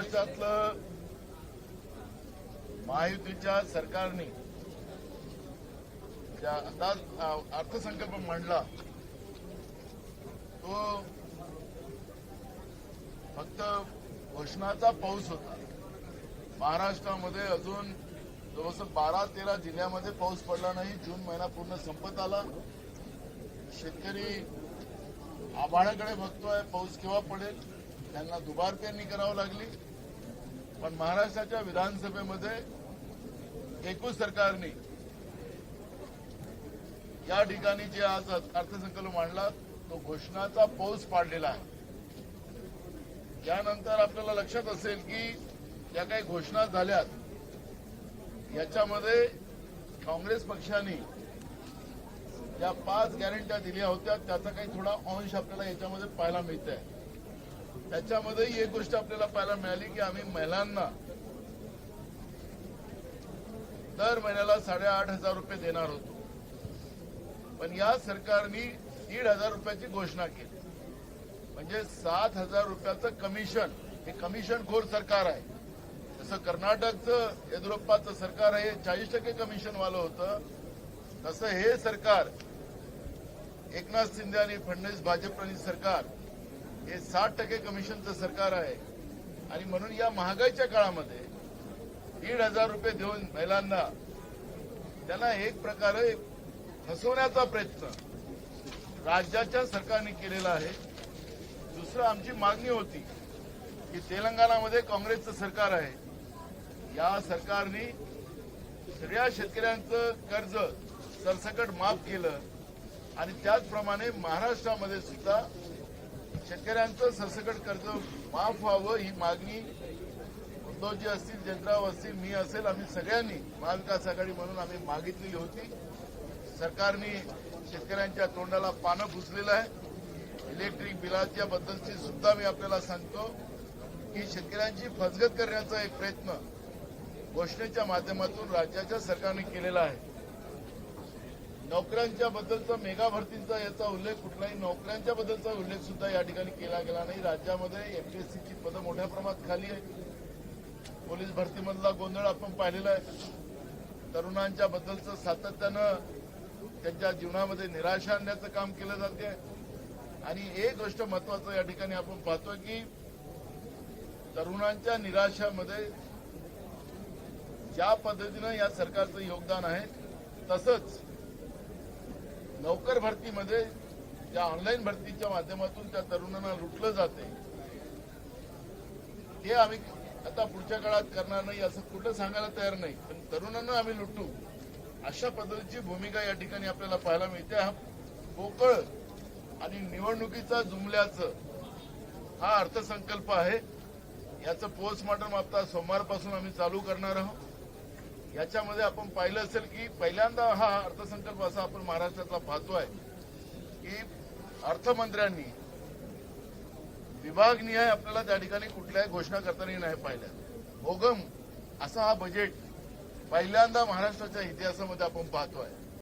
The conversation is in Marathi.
महाराष्ट्रातलं महायुतीच्या सरकारने ज्या आता अर्थसंकल्प मांडला तो फक्त घोषणाचा पाऊस होता. महाराष्ट्रामध्ये अजून जवळजवळ बारा तेरा जिल्ह्यामध्ये पाऊस पडला नाही जून महिना पूर्ण संपत आला. शेतकरी आभाळाकडे बघतोय पाऊस केव्हा पडेल त्यांना दुबार पेरणी करावी लागली. पण महाराष्ट्राच्या विधानसभेमध्ये एकूण सरकारने या ठिकाणी जे आज अर्थसंकल्प मांडला तो घोषणाचा पाऊस पाडलेला आहे. यानंतर आपल्याला लक्षात असेल की ज्या काही घोषणा झाल्यात याच्यामध्ये काँग्रेस पक्षाने ज्या पाच गॅरंट्या दिल्या होत्या त्याचा काही थोडा अंश आपल्याला याच्यामध्ये पाहायला मिळत आहे त्याच्यामध्येही एक गोष्ट आपल्याला पाहायला मिळाली की आम्ही महिलांना दर महिन्याला साडेआठ हजार रुपये देणार होतो. पण या सरकारने दीड हजार रुपयाची घोषणा केली. म्हणजे सात हजार रुपयाचं कमिशन हे कमिशन खोर सरकार आहे. जसं कर्नाटकचं येदुरप्पाचं सरकार आहे चाळीस टक्के कमिशनवालं होतं. तसं हे सरकार एकनाथ शिंदे आणि फडणवीस भाजपप्रणित सरकार हे साठ टक्के कमिशनचं सरकार आहे. आणि म्हणून या महागाईच्या काळामध्ये दीड हजार रुपये देऊन महिलांना त्यांना एक प्रकारे फसवण्याचा प्रयत्न राज्याच्या सरकारने केलेला आहे. दुसरं आमची मागणी होती की तेलंगणामध्ये काँग्रेसचं सरकार आहे. या सरकारने सगळ्या शेतकऱ्यांचं कर्ज सरसकट माफ केलं. आणि त्याचप्रमाणे महाराष्ट्रामध्ये सुद्धा शेतकऱ्यांचं सरसकट कर्ज माफ व्हावं ही मागणी उद्धवजी असतील जयंतराव असतील मी असेल आम्ही सगळ्यांनी महाविकास आघाडी म्हणून आम्ही मागितलेली होती. सरकारने शेतकऱ्यांच्या तोंडाला पानं पुसलेलं आहे. इलेक्ट्रिक बिलाच्या बद्दलची सुद्धा मी आपल्याला सांगतो की शेतकऱ्यांची फसगत करण्याचा एक प्रयत्न घोषणेच्या माध्यमातून राज्याच्या सरकारने केलेला आहे. नोकऱ्यांच्या बद्दलचा मेगा भरतीचा याचा उल्लेख कुठलाही नोकऱ्यांच्या बद्दलचा उल्लेख सुद्धा या ठिकाणी केला गेला नाही. राज्यामध्ये एमपीएससीची पदं मोठ्या प्रमाणात खाली आहे पोलीस भरतीमधला गोंधळ आपण पाहिलेला आहे. तरुणांच्या बद्दलचं सातत्यानं त्यांच्या जीवनामध्ये निराशा आणण्याचं काम केलं जाते. आणि एक गोष्ट महत्वाचं या ठिकाणी आपण पाहतोय की तरुणांच्या निराशामध्ये ज्या पद्धतीनं या सरकारचं योगदान आहे तसंच नोकर भरतीमध्ये ज्या ऑनलाईन भरतीच्या माध्यमातून त्या तरुणांना लुटलं जाते ते आम्ही आता पुढच्या काळात करणार नाही असं कुठं सांगायला तयार नाही. पण तरुणांना आम्ही लुटू अशा पद्धतीची भूमिका या ठिकाणी आपल्याला पाहायला मिळते. हा पोकळ आणि निवडणुकीचा जुमल्याचं हा अर्थसंकल्प आहे. याचं पोस्टमॉर्टम आता सोमवारपासून आम्ही चालू करणार आहोत. याच्यामध्ये आपण पाहिलं असेल की पहिल्यांदा हा अर्थसंकल्प असा आपण महाराष्ट्रातला पाहतोय की अर्थमंत्र्यांनी विभागनिहाय आपल्याला त्या ठिकाणी कुठल्याही घोषणा करताना नाही पाहिल्या. भोगम असा हा बजेट पहिल्यांदा महाराष्ट्राच्या इतिहासामध्ये आपण पाहतोय.